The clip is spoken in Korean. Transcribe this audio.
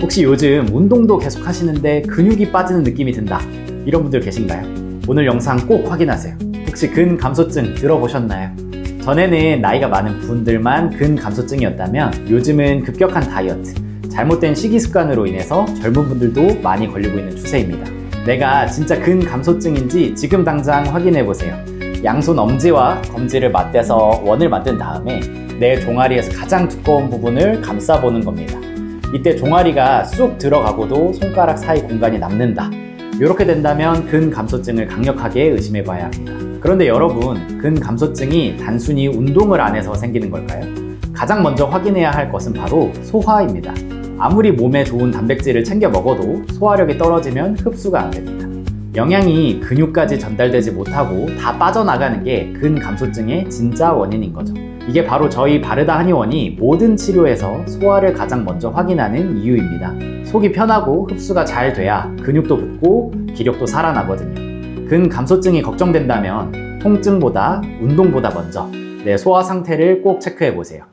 혹시 요즘 운동도 계속 하시는데 근육이 빠지는 느낌이 든다. 이런 분들 계신가요? 오늘 영상 꼭 확인하세요. 혹시 근 감소증 들어보셨나요? 전에는 나이가 많은 분들만 근 감소증이었다면 요즘은 급격한 다이어트, 잘못된 식이 습관으로 인해서 젊은 분들도 많이 걸리고 있는 추세입니다. 내가 진짜 근 감소증인지 지금 당장 확인해 보세요. 양손 엄지와 검지를 맞대서 원을 만든 다음에 내 종아리에서 가장 두꺼운 부분을 감싸보는 겁니다. 이때 종아리가 쑥 들어가고도 손가락 사이 공간이 남는다. 이렇게 된다면 근감소증을 강력하게 의심해 봐야 합니다. 그런데 여러분, 근감소증이 단순히 운동을 안 해서 생기는 걸까요? 가장 먼저 확인해야 할 것은 바로 소화입니다. 아무리 몸에 좋은 단백질을 챙겨 먹어도 소화력이 떨어지면 흡수가 안 됩니다. 영양이 근육까지 전달되지 못하고 다 빠져나가는 게 근감소증의 진짜 원인인 거죠. 이게 바로 저희 바르다 한의원이 모든 치료에서 소화를 가장 먼저 확인하는 이유입니다. 속이 편하고 흡수가 잘 돼야 근육도 붙고 기력도 살아나거든요. 근감소증이 걱정된다면 통증보다 운동보다 먼저 내 소화 상태를 꼭 체크해 보세요.